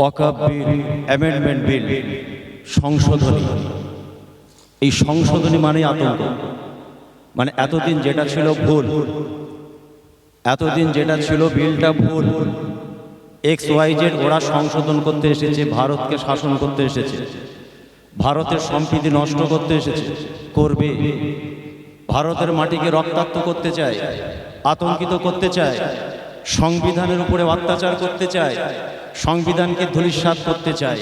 ওয়াকাব বিল amendment bill সংশোধনী। এই সংশোধনী মানে আতঙ্ক। মানে এতদিন যেটা ছিল ভুল, এতদিন যেটা ছিল বিলটা ভুল, এক্স ওয়াই জেড ওরা সংশোধন করতে এসেছে, ভারতকে শাসন করতে এসেছে, ভারতের সম্প্রীতি নষ্ট করতে এসেছে, করবে, ভারতের মাটিকে রক্তাক্ত করতে চায়, আতঙ্কিত করতে চায় সংবিধানের উপরে অত্যাচার করতে চায়, সংবিধানকে ধূলিসাৎ করতে চায়।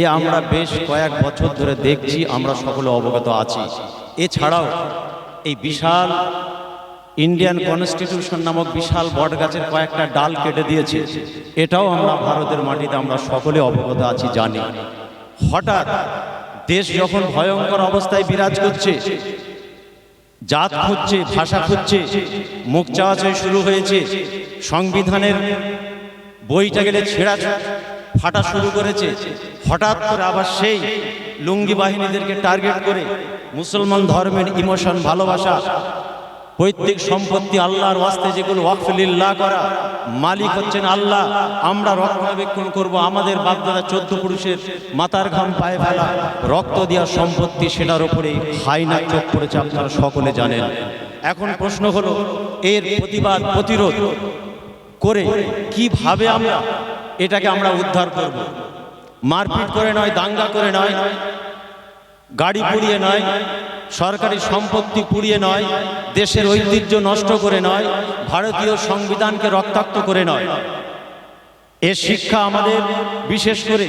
এ আমরা বেশ কয়েক বছর ধরে দেখছি, আমরা সকলে অবগত আছি। এছাড়াও এই বিশাল ইন্ডিয়ান কনস্টিটিউশন নামক বিশাল বটগাছের কয়েকটা ডাল কেটে দিয়েছে। এটাও আমরা ভারতের মাটিতে আমরা সকলে অবগত আছি, জানি। হঠাৎ দেশ যখন ভয়ঙ্কর অবস্থায় বিরাজ করছে, জাত খুঁজছে, ভাষা খুঁজছে, মুখ চাওয়াচাই শুরু হয়েছে সংবিধানের বইটা গেলে ছেঁড়া ফাটা শুরু করেছে। হঠাৎ করে আবার সেই লুঙ্গি বাহিনীদেরকে টার্গেট করে মুসলমান ধর্মের ইমোশন ভালোবাসা, পৈতৃক সম্পত্তি, আল্লাহর ওয়াস্তে যেগুলো ওয়াকফিল্লাহ করা। মালিক হচ্ছেন আল্লাহ। আমরা রক্ষণাবেক্ষণ করব। আমাদের বাপদাদা চোদ্দ পুরুষের মাথার ঘাম পায়ে ফেলা। রক্ত দেওয়া সম্পত্তি সেটার উপরে হাইনা চোখ পড়েছে, আপনারা সকলে জানেন। এখন প্রশ্ন হলো, এর প্রতিবাদ, প্রতিরোধ করে কীভাবে আমরা এটাকে আমরা উদ্ধার করব? মারপিট করে নয়, দাঙ্গা করে নয়, গাড়ি পুড়িয়ে নয়, সরকারি সম্পত্তি পুড়িয়ে নয়, দেশের ঐতিহ্য নষ্ট করে নয়, ভারতীয় সংবিধানকে রক্তাক্ত করে নয়। এর শিক্ষা আমাদের, বিশেষ করে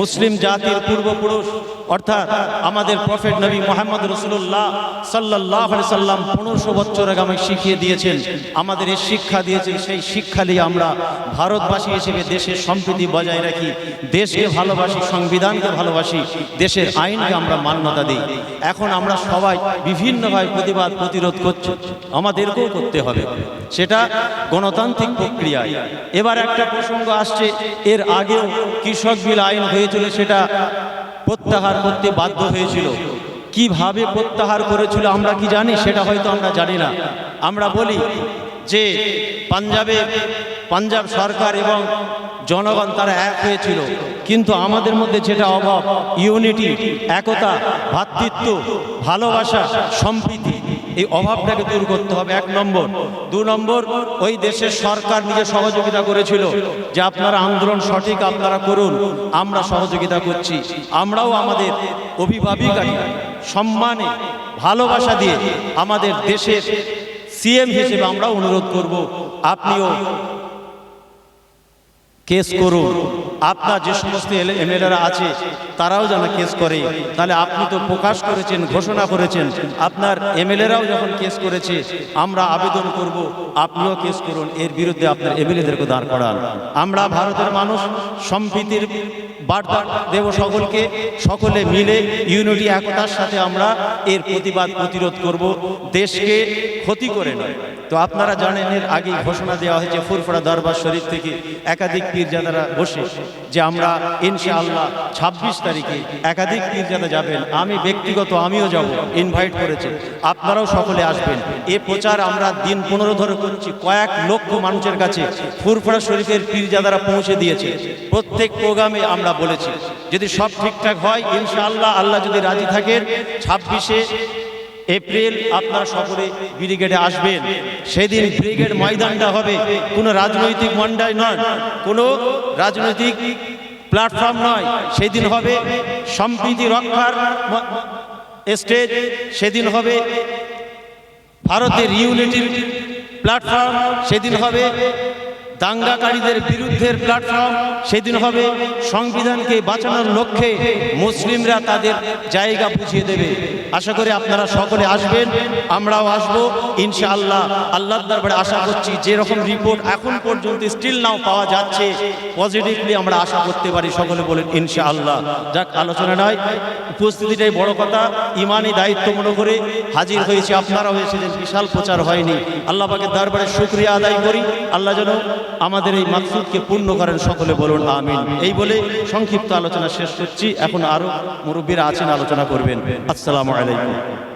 মুসলিম জাতির পূর্বপুরুষ অর্থাৎ আমাদের প্রফেট নবী মোহাম্মদ রসুল্লাহ সাল্লাহ সাল্লাম পনেরোশো বছর আগে আমাকে শিখিয়ে দিয়েছেন, আমাদের এই শিক্ষা দিয়েছেন সেই শিক্ষা নিয়ে আমরা ভারতবাসী হিসেবে দেশের সম্প্রীতি বজায় রাখি, দেশকে ভালোবাসি, সংবিধানকে ভালোবাসি, দেশের আইনকে আমরা মান্যতা দিই। এখন আমরা সবাই বিভিন্নভাবে প্রতিবাদ, প্রতিরোধ করছি, আমাদেরকেও করতে হবে। সেটা গণতান্ত্রিক প্রক্রিয়ায়। এবার একটা প্রসঙ্গ আসছে, এর আগেও কৃষক বিল আইন হয়েছিল, সেটা প্রত্যাহার করতে বাধ্য হয়েছিল। কীভাবে প্রত্যাহার করেছিল আমরা কি জানি, সেটা হয়তো আমরা জানি না। আমরা বলি যে, পাঞ্জাবে পাঞ্জাব সরকার এবং জনগণ তারা এক হয়েছিল। কিন্তু আমাদের মধ্যে যেটা অভাব, ইউনিটি, একতা ভ্রাতৃত্ব ভালোবাসা, সম্প্রীতি, এই অভাবটাকে দূর করতে হবে এক নম্বর। দু নম্বর, ওই দেশের সরকার নিজে সহযোগিতা করেছিল যে আপনারা আন্দোলন সঠিক আপনারা করুন, আমরা সহযোগিতা করছি। আমরাও আমাদের অভিভাবিকাকে সম্মানে, ভালোবাসা দিয়ে আমাদের দেশের সিএম হিসেবে আমরা অনুরোধ করব, আপনিও কেস করুন। আপনার যে সমস্ত এমএলএরা আছে তারাও যেন কেস করে। তাহলে আপনি তো প্রকাশ করেছেন ঘোষণা করেছেন। আপনার এমএলএরাও যখন কেস করেছে আমরা আবেদন করব আপনিও কেস করুন এর বিরুদ্ধে আপনার এমএলএদেরকে দাঁড় করান। আমরা ভারতের মানুষ সম্প্রীতির বার্তা দেব সকলকে, সকলে মিলে ইউনিটি একতার সাথে আমরা এর প্রতিবাদ, প্রতিরোধ করব। দেশকে ক্ষতি করে নয়। তো আপনারা জানেন, এর আগেই ঘোষণা দেওয়া হয়েছে, ফুরফুরা দরবার শরীফ থেকে একাধিক পীরজাদারা বসে যে আমরা ইনশাআল্লাহ ছাব্বিশ তারিখে একাধিক পীরজাদা যাবেন। আমি ব্যক্তিগত, আমিও যাব। ইনভাইট করেছে। আপনারাও সকলে আসবেন। এ প্রচার আমরা দিন পনেরো ধরে করছি। কয়েক লক্ষ মানুষের কাছে ফুরফুরা শরীফের পীরজাদারা পৌঁছে দিয়েছে। প্রত্যেক প্রোগ্রামে আমরা বলেছি। যদি সব ঠিকঠাক হয়, ইনশাআল্লাহ আল্লাহ যদি রাজি থাকেন, ছাব্বিশে এপ্রিল আপনারা সকলে ব্রিগেডে আসবেন। সেদিন ব্রিগেড ময়দানটা হবে। কোনো রাজনৈতিক মন্ডায় নয়, কোনো রাজনৈতিক প্ল্যাটফর্ম নয়। সেদিন হবে সম্প্রীতি রক্ষার স্টেজ। সেদিন হবে ভারতের ইউনিটির প্ল্যাটফর্ম। সেদিন হবে দাঙ্গাকারীদের বিরুদ্ধের প্ল্যাটফর্ম সেদিন হবে সংবিধানকে বাঁচানোর লক্ষ্যে মুসলিমরা তাদের জায়গা বুঝিয়ে দেবে। আশা করি আপনারা সকলে আসবেন, আমরাও আসব, ইনশাআল্লাহ। আল্লাহর দরবারে আশা করছি যেরকম রিপোর্ট এখন পর্যন্ত স্টিল নাও পাওয়া যাচ্ছে পজিটিভলি আমরা আশা করতে পারি, সকলে বলেন ইনশাআল্লাহ। যাক, আলোচনা নয়, উপস্থিতিটাই বড় কথা, ইমানই দায়িত্ব মনে করে হাজির হয়েছে, আপনারাও এসেছেন, বিশাল প্রচার হয়নি। আল্লাহ পাকের দরবারে শুক্রিয়া আদায় করি, আল্লাহ যেন আমাদের এই মাকসুদকে পূর্ণ করেন, সকলে বলুন আমিন। এই বলে সংক্ষিপ্ত আলোচনা শেষ করছি, এখন আরও মুরব্বীরা আছেন, আলোচনা করবেন। আসসালামু আলাইকুম।